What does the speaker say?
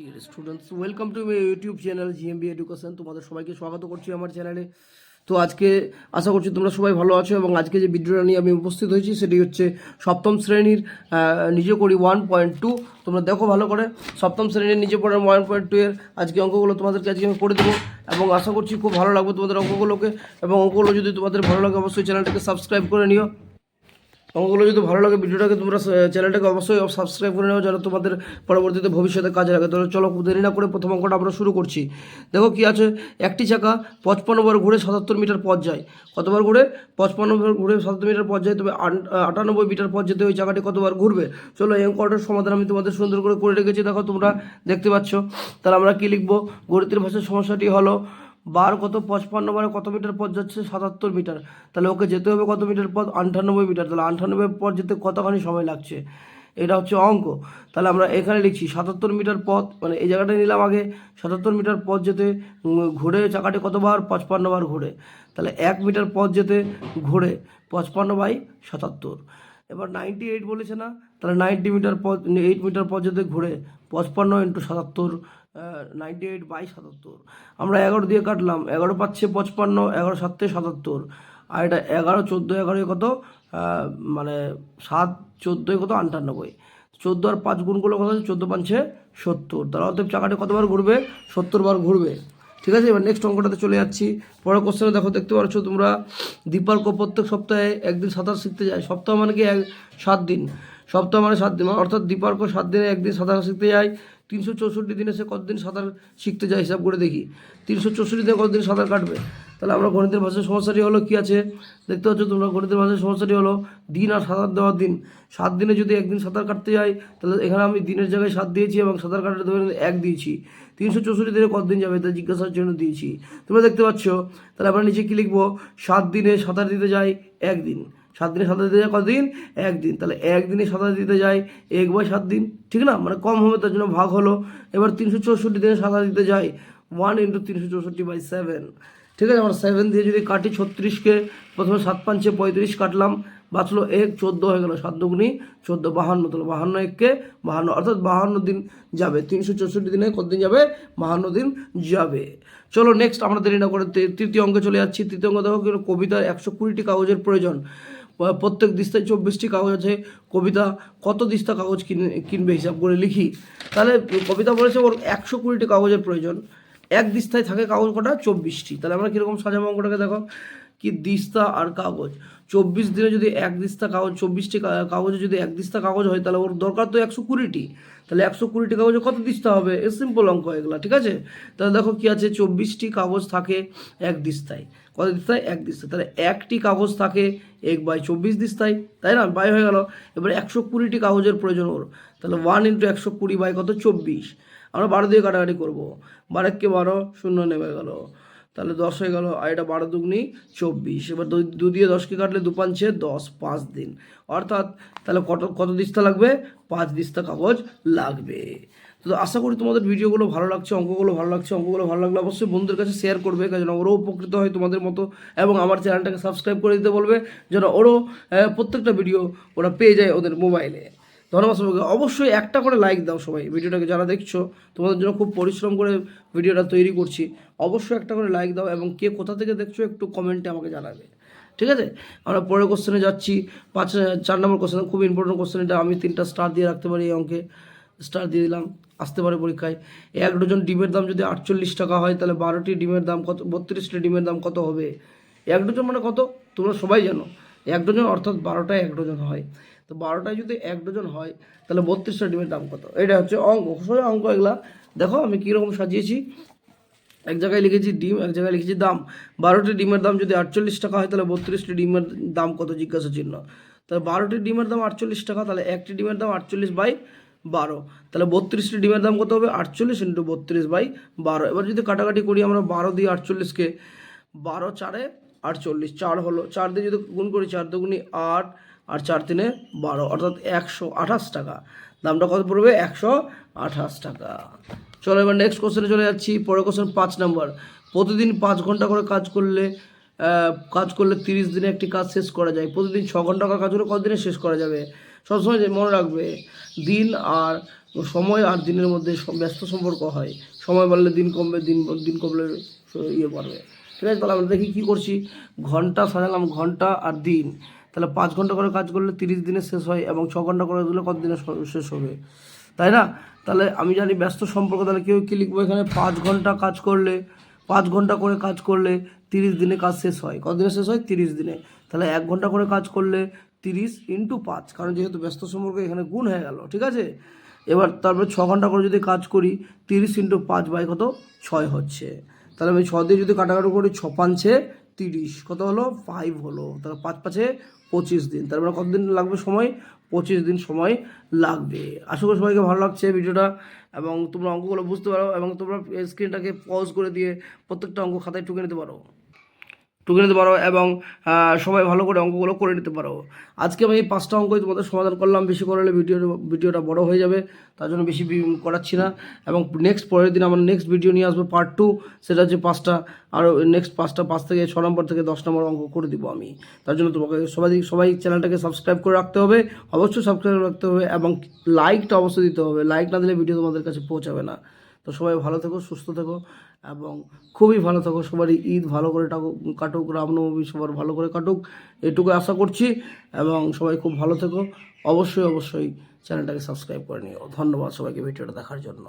Dear students welcome to my YouTube channel GMB education তোমাদের সবাইকে স্বাগত করছি আমার চ্যানেলে তো আজকে আশা করছি তোমরা সবাই ভালো আছো এবং আজকে যে ভিডিওটা নিয়ে আমি উপস্থিত হয়েছি, সেটি হচ্ছে সপ্তম শ্রেণির নিজে করি ওয়ান পয়েন্ট টু তোমরা দেখো ভালো করে, সপ্তম শ্রেণির নিজে পড়ার ওয়ান পয়েন্ট টু এর আজকে অঙ্কগুলো তোমাদেরকে আজকে আমি করে দেবো এবং আশা করছি খুব ভালো লাগবে তোমাদের অঙ্কগুলোকে। এবং অঙ্কগুলো যদি তোমাদের ভালো লাগে, অবশ্যই চ্যানেলটাকে সাবস্ক্রাইব করে নিও। অঙ্কগুলো যদি ভালো লাগে ভিডিওটাকে তোমরা চ্যানেলটাকে অবশ্যই সাবস্ক্রাইব করে নেওয়া যেন তোমাদের পরবর্তীতে ভবিষ্যতে কাজে লাগে। তাহলে চলো দেরি না করে প্রথম অঙ্কটা আমরা শুরু করছি। দেখো কি আছে? একটি চাকা পঁচপান্ন বার ঘুরে সাতাত্তর মিটার পথ যায়। কতবার ঘুরে? পঁচপান্ন বার ঘুরে সাতাত্তর মিটার পথ যায়, তবে আটানব্বই মিটার পথ যেতে ওই চাকাটি কতবার ঘুরবে? চলো, এই অঙ্কটার সমাধান আমি তোমাদের সুন্দর করে করে রেখেছি। দেখো, তোমরা দেখতে পাচ্ছ। তাহলে আমরা কি লিখব? গণিতের ভাষার সমস্যাটি হলো বার কত? পঁচপান্ন বারে কত মিটার পথ যাচ্ছে? সাতাত্তর মিটার। তাহলে ওকে যেতে হবে কত মিটার পথ? আটানব্বই মিটার। তাহলে আটানব্বই পথ যেতে কতখানি সময় লাগছে? এটা হচ্ছে অঙ্ক। তাহলে আমরা এখানে লিখছি সাতাত্তর মিটার পথ মানে এই জায়গাটা নিলাম আগে। সাতাত্তর মিটার পথ যেতে ঘুরে চাকাটি কতবার? পঁচপান্ন বার ঘুরে। তাহলে এক মিটার পথ যেতে ঘুরে পঁচপান্ন বাই সাতাত্তর। এবার নাইনটি এইট বলেছে না? তাহলে নাইনটি মিটার পথ এইট মিটার পথ যেতে ঘুরে, পঁচপান্ন ইন্টু সাতাত্তর নাইনটি এইট বাই সাতাত্তর। আমরা এগারো দিয়ে কাটলাম, এগারো পাচ্ছে পঁচপান্ন, এগারো সাতে সাতাত্তর। আর এটা এগারো, চোদ্দ এগারোয় কত? মানে সাত চোদ্দোয় কত? আটানব্বই। চোদ্দ আর পাঁচ গুণগুলো কত চোদ্দ পাঁচে সত্তর। তাহলে অতএব চাকাটি কতবার ঘুরবে? সত্তর বার ঘুরবে। ঠিক আছে? এবার নেক্সট অঙ্কটাতে চলে যাচ্ছি। পরের কোশ্চেনে দেখো, দেখতে পাচ্ছ তোমরা দীপার্ক প্রত্যেক সপ্তাহে একদিন সাঁতার শিখতে যায়। সপ্তাহ মানে কি? এক সাত দিন। সপ্তাহ মানে সাত দিন। অর্থাৎ দীপার্ক সাত দিনে একদিন সাঁতার শিখতে যায়। তিনশো চৌষট্টি দিনে সে কতদিন সাঁতার শিখতে যায়, হিসাব করে দেখি। তিনশো চৌষট্টি দিনে কতদিন সাঁতার কাটবে? তাহলে আমরা গণিতের ভাষার সমস্যাটি হলো কি আছে? দেখতে পাচ্ছ তোমরা গণিতের ভাষার সমস্যাটি হলো দিন আর সাঁতার দেওয়ার দিন। সাত দিনে যদি একদিন সাঁতার কাটতে যাই, তাহলে এখানে আমি দিনের জায়গায় সাত দিয়েছি এবং সাঁতার কাটাতে ধরে এক দিয়েছি। তিনশো চৌষট্টি দিনে কতদিন যাবে তা জিজ্ঞাসার জন্য দিয়েছি। তোমরা দেখতে পাচ্ছ, তাহলে আমরা নিচে কী লিখব? সাত দিনে সাঁতার দিতে যাই একদিন। সাত দিনে সাঁতার দিতে যায় কতদিন? একদিন। তাহলে একদিনে সাঁতার দিতে যায় এক বাই সাত দিন। ঠিক না? মানে কম হবে, তার জন্য ভাগ হলো। এবার তিনশো চৌষট্টি দিনে সাঁতার দিতে যায় ওয়ান ইন্টু তিনশো চৌষট্টি বাই সেভেন। ঠিক আছে, আমরা সেভেন দিয়ে যদি কাটি ছত্রিশকে, প্রথমে সাত পাঁচে পঁয়ত্রিশ কাটলাম, বাঁচলো এক, চোদ্দ হয়ে গেল সাত চোদ্দ, বাহান্ন, তাহলে বাহান্ন এককে বাহান্ন, অর্থাৎ বাহান্ন দিন যাবে, তিনশো চৌষট্টি দিনে কতদিন যাবে? বাহান্ন দিন যাবে। চলো নেক্সট আমরা দেরি না করে তৃতীয় অঙ্কে চলে যাচ্ছি, তৃতীয় অঙ্ক দেখো কিন্তু কবিতার একশো কুড়িটি কাগজের প্রয়োজন। প্রত্যেক দিস্তায় চব্বিশটি কাগজ আছে, কবিতা কত দিস্তা কাগজ কিনে, কিনবে হিসাব করে লিখি। তাহলে কবিতা বলেছে ওর একশো কুড়িটি কাগজের প্রয়োজন। এক দিস্তায় থাকে কাগজ কটা? চব্বিশটি। তাহলে আমরা কীরকম সাজাবো অঙ্কটাকে দেখো? কি দিস্তা আর কাগজ? চব্বিশ দিনে যদি এক দিস্তা কাগজ, চব্বিশটি কাগজে যদি এক দিস্তা কাগজ হয়, তাহলে ওর দরকার তো একশো কুড়িটি। তাহলে একশো কুড়িটি কাগজে কত দিস্তা হবে? এ সিম্পল অঙ্ক এগুলো, ঠিক আছে? তাহলে দেখো কি আছে? চব্বিশটি কাগজ থাকে এক দিস্তায়। কত দিস্তায়? এক দিস্তায়। তাহলে একটি কাগজ থাকে এক বাই চব্বিশ দিস্তায়, তাই না? বাই হয়ে গেল। এবার একশো কুড়িটি কাগজের প্রয়োজন ওর। তাহলে ওয়ান ইন্টু একশো কুড়ি বাই কত? চব্বিশ। আমরা বারো দিয়ে কাটাকাটি করব। বারেককে বারো, শূন্য নেমে গেল। তাহলে দশ হয়ে গেল, আর এটা বারো দুগুনি চব্বিশ। এবার দু- দিয়ে দশকে কাটলে দু পাঁচে দশ, পাঁচ দিন। অর্থাৎ তাহলে কত কত দিস্তা লাগবে? পাঁচ দিস্তা কাগজ লাগবে। তো আশা করি তোমাদের ভিডিওগুলো ভালো লাগছে, অঙ্কগুলো ভালো লাগছে। অঙ্কগুলো ভালো লাগলে অবশ্যই বন্ধুদের কাছে শেয়ার করবে যেন ওরও উপকৃত হয় তোমাদের মতো এবং আমার চ্যানেলটাকে সাবস্ক্রাইব করে দিতে বলবে, যেন ওরও প্রত্যেকটা ভিডিও ওরা পেয়ে যায় ওদের মোবাইলে ধন্যবাদ সবাইকে। অবশ্যই একটা করে লাইক দাও সবাই, ভিডিওটাকে যারা দেখছ, তোমাদের জন্য খুব পরিশ্রম করে ভিডিওটা তৈরি করছি, অবশ্যই একটা করে লাইক দাও এবং কে কোথা থেকে দেখছ একটু কমেন্টে আমাকে জানাবে, ঠিক আছে? আমরা পরের কোশ্চেনে যাচ্ছি, পাঁচ, চার নম্বর কোশ্চেন খুব ইম্পর্টেন্ট কোশ্চেন এটা, আমি তিনটা স্টার দিয়ে রাখতে পারি এই অঙ্কে স্টার দিয়ে দিলাম, আসতে পারে পরীক্ষায়। এক ডজন ডিমের দাম যদি আটচল্লিশ টাকা হয়, তাহলে বারোটি ডিমের দাম কত, বত্রিশটি ডিমের দাম কত হবে? এক ডজন মানে কত? তোমরা সবাই জানো। এক ডজন অর্থাৎ বারোটায় এক ডজন হয়। তো বারোটায় যদি এক ডজন হয়, তাহলে বত্রিশটা ডিমের দাম কত? এটা হচ্ছে অঙ্ক। সোজা অঙ্ক এগুলা। দেখো আমি কীরকম সাজিয়েছি। এক জায়গায় লিখেছি ডিম, এক জায়গায় লিখেছি দাম। বারোটি ডিমের দাম যদি আটচল্লিশ টাকা হয়, তাহলে বত্রিশটি ডিমের দাম কত? জিজ্ঞাসা চিহ্ন। তাহলে বারোটি ডিমের দাম আটচল্লিশ টাকা, তাহলে একটি ডিমের দাম আটচল্লিশ বাই বারো। তাহলে বত্রিশটি ডিমের দাম কত হবে? আটচল্লিশ ইন্টু বত্রিশ বাই বারো। এবার যদি কাটাকাটি করি, আমরা বারো দিয়ে আটচল্লিশকে বারো চারে আটচল্লিশ, চার হলো, চার দিয়ে যদি গুণ করি চার দুগুনি আট আর চার তিনে বারো, অর্থাৎ একশো আঠাশ টাকা। দামটা কত পড়বে? একশো আঠাশ টাকা। চলো এবার নেক্সট কোশ্চেনে চলে যাচ্ছি, পরের কোশ্চেন পাঁচ নাম্বার প্রতিদিন পাঁচ ঘণ্টা করে কাজ করলে কাজ করলে তিরিশ দিনে একটি কাজ শেষ করা যায়। প্রতিদিন ছ ঘণ্টা করে কাজ করলে কত দিনে শেষ করা যাবে? সবসময় মনে রাখবে, দিন আর সময় আর দিনের মধ্যে ব্যস্ত সম্পর্ক হয়। সময় বাড়লে দিন কমবে, দিন দিন কমলে ইয়ে বাড়বে। ঠিক আছে তাহলে আমরা দেখি কী করছি? ঘণ্টা সাজালাম, ঘণ্টা আর দিন। তাহলে পাঁচ ঘণ্টা করে কাজ করলে তিরিশ দিনে শেষ হয় এবং ছ ঘণ্টা করে দিলে কত দিনে শেষ হবে? তাই না? তাহলে আমি জানি ব্যস্ত সম্পর্ক, তাহলে কেউ কী লিখব এখানে? পাঁচ ঘণ্টা কাজ করলে, পাঁচ ঘণ্টা করে কাজ করলে তিরিশ দিনে কাজ শেষ হয়। কত দিনে শেষ হয়? তিরিশ দিনে। তাহলে এক ঘণ্টা করে কাজ করলে তিরিশ ইন্টু পাঁচ। কারণ যেহেতু ব্যস্ত সম্পর্ক, এখানে গুণ হয়ে গেল, ঠিক আছে? এবার তারপরে ছ ঘণ্টা করে যদি কাজ করি, তিরিশ ইন্টু পাঁচ বাই কত? ছয় হচ্ছে। তাহলে আমি ছ দিয়ে যদি কাটাকাটি করি ছ পাঁচে তিরিশ। কত হলো? ফাইভ হলো। তাহলে পাঁচ পাঁচে পঁচিশ দিন। তার মানে কতদিন লাগবে সময়? পঁচিশ দিন সময় লাগবে। আশা করি সবাইকে ভালো লাগছে ভিডিওটা, এবং তোমরা অঙ্কগুলো বুঝতে পারো, এবং তোমরা স্ক্রিনটাকে পজ করে দিয়ে প্রত্যেকটা অঙ্ক খাতায় টুকে নিতে পারো। টুকে নিতে পারো এবং সবাই ভালো করে অঙ্কগুলো করে নিতে পারো। আজকে আমি এই পাঁচটা অঙ্কই তোমাদের সমাধান করলাম। বেশি করলে ভিডিও ভিডিওটা বড় হয়ে যাবে। তার জন্য বেশি করাচ্ছি না। এবং নেক্সট পরের দিন আমার নেক্সট ভিডিও নিয়ে আসবে পার্ট টু সেটা হচ্ছে পাঁচটা, আর নেক্সট পাঁচটা, পাঁচ থেকে ছ নম্বর থেকে দশ নম্বর অঙ্ক করে দিব আমি। তার জন্য তোমাকে সবাই সবাই চ্যানেলটাকে সাবস্ক্রাইব করে রাখতে হবে। অবশ্যই সাবস্ক্রাইব রাখতে হবে এবং লাইকটা অবশ্যই দিতে হবে। লাইক না দিলে ভিডিও তোমাদের কাছে পৌঁছাবে না। তো সবাই ভালো থেকো, সুস্থ থেকো এবং খুবই ভালো থাকো। সবারই ঈদ ভালো করে কাটুক, রামনবমী সবার ভালো করে কাটুক, এটুকু আশা করছি এবং সবাই খুব ভালো থেকো। অবশ্যই অবশ্যই চ্যানেলটাকে সাবস্ক্রাইব করে নিও। ধন্যবাদ সবাইকে ভিডিওটা দেখার জন্য।